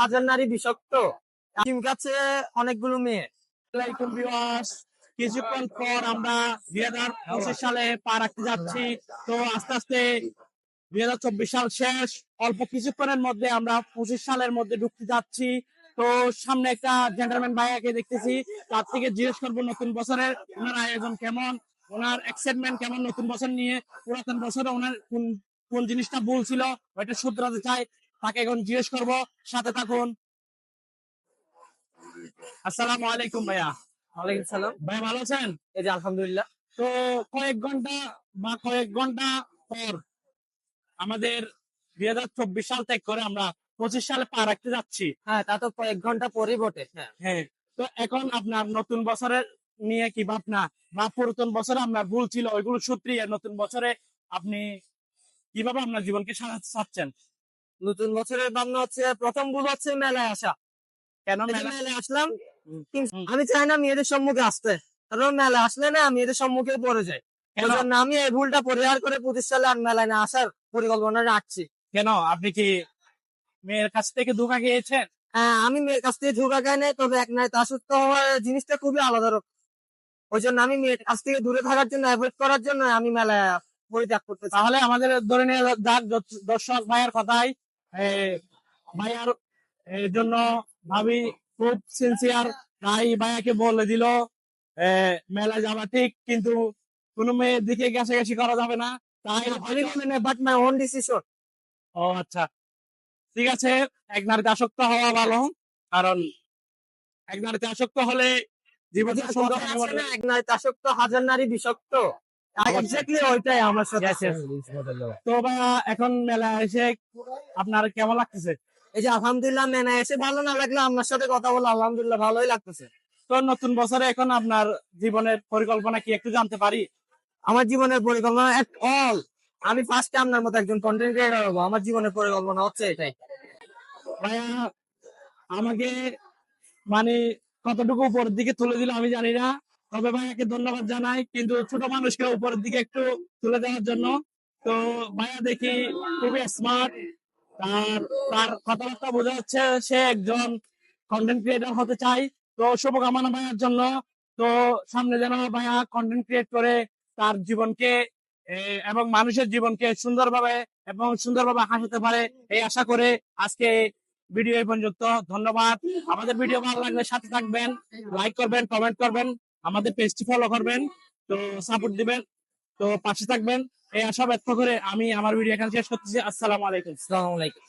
হাজার নারী বিষাক্ত। টিম কাছে অনেকগুলো মেয়ে। কিছুক্ষণ পর আমরা দুই হাজার পঁচিশ সালে পা রাখতে যাচ্ছি। তো আস্তে আস্তে দুই হাজার চব্বিশ সাল শেষ। অল্প কিছুক্ষণের মধ্যে আমরা পঁচিশ সালের মধ্যে ঢুকতে যাচ্ছি। তো সামনে একটা জেন্টারম্যান ভাইয়াকে দেখতেছি। তার থেকে জিজ্ঞেস করব, নতুন বছরের ওনার আয়োজন কেমন? ওনার এক্সাইটমেন্ট কেমন নতুন বছর নিয়ে? পুরাতন বছরে ওনার কোন কোন জিনিসটা ভুল ছিল? ওইটা শুধরাতে চাই। তাকে এখন জিজ্ঞেস করব সাথে থাকুন। আসসালামু আলাইকুম ভাইয়া। ওয়ালাইকুম সালাম। ভাই ভালো আছেন? এই যে আলহামদুলিল্লাহ। তো কয়েক ঘণ্টা বা কয়েক ঘণ্টা পর আমাদের দুই হাজার চব্বিশ সাল ত্যাগ করে আমরা পঁচিশ সালে পা রাখতে যাচ্ছি। হ্যাঁ তা তো কয়েক ঘণ্টা পরেই বটে হ্যাঁ। হ্যাঁ তো এখন আপনার নতুন বছরের নিয়ে কি ভাবনা? বা পুরাতন বছরে আপনার ভুল ছিল ওইগুলো সূত্রিয়ে নতুন বছরে আপনি কীভাবে আপনার জীবনকে সাজাতে চাচ্ছেন? নতুন বছরের ভাবনা হচ্ছে প্রথম ভুল হচ্ছে মেলায় আসা। কেন মেলায় আসলাম। আমি চাই না মেয়েদের সম্মুখে আসতে। কারণ মেলায় আসলে না মেয়েদের সম্মুখে পড়ে যায়। আমি এই ভুলটা পরিহার করে পঁচিশ সালে আর মেলায় না আসার পরিকল্পনা রাখছি। কেন? আপনি কি মেয়ের কাছ থেকে ধোকা খেয়েছেন? হ্যাঁ আমি মেয়ের কাছ থেকে ঝোঁকা খাই নাই তবে এক নাই তা সত্য হওয়ার জিনিসটা খুবই আলাদা রকম ওই জন্য আমি মেয়ের কাছ থেকে দূরে থাকার জন্য অ্যাভয়েড করার জন্য আমি মেলায় পরিত্যাগ করতে তাহলে আমাদের ধরে নিয়ে দর্শক ভাইয়ের কথাই ভাইয়ার এর জন্য ভাবি খুব সিনসিয়ার তাই ভাইয়াকে বলে দিল এ, মেলায় যাওয়া ঠিক কিন্তু কোন মেয়ের দিকে গেছে করা যাবে না। তাই বাট মাই ওন ডিসিশন ও আচ্ছা। ঠিক আছে এক নারীতে আসক্ত হওয়া ভালো কারণ এক নারীতে আসক্ত হলে জীবন এক নাই তা সত্য হাজার নারী বিষাক্ত। এক্স্যাক্টলি ওইটাই আমার সাথে। Yes, yes. তো ভাইয়া এখন মেলা এসে আপনার কেমন লাগতেছে? এই যে আলহামদুলিল্লাহ এসে ভালো না লাগলে আপনার সাথে কথা বলে আলহামদুলিল্লাহ ভালোই লাগতেছে। তো নতুন বছরে এখন আপনার জীবনের পরিকল্পনা কি একটু জানতে পারি? আমার জীবনের পরিকল্পনা এট অল আমি ফার্স্টে আপনার মতো একজন কন্টেন্ট ক্রিয়েটর হব। আমার জীবনের পরিকল্পনা হচ্ছে এটাই। ভাইয়া আমাকে মানে কতটুকু উপরের দিকে তুলে দিল আমি জানি না। তবে ভাইয়াকে ধন্যবাদ জানাই, কিন্তু ছোট মানুষকে উপরের দিকে একটু তুলে দেওয়ার জন্য। তো ভাইয়া দেখি খুবই স্মার্ট তার তার কথাবার্তা বোঝা যাচ্ছে সে একজন কন্টেন্ট ক্রিয়েটর হতে চায় তো শুভকামনা ভাইয়ার জন্য। তো সামনে যেন ভাইয়া কন্টেন্ট ক্রিয়েট করে তার জীবনকে এবং মানুষের জীবনকে সুন্দরভাবে এবং সুন্দরভাবে হাসাতে পারে এই আশা করে আজকে ভিডিও পর্যন্ত। ধন্যবাদ। আমাদের ভিডিও ভালো লাগলে সাথে থাকবেন লাইক করবেন কমেন্ট করবেন। আমাদের পেজটি ফলো করবেন, তো সাপোর্ট দিবেন, তো পাশে থাকবেন। এই আশা ব্যক্ত করে আমি আমার ভিডিও এখানে শেষ করতেছি। আসসালামু আলাইকুম। আসসালামু আলাইকুম।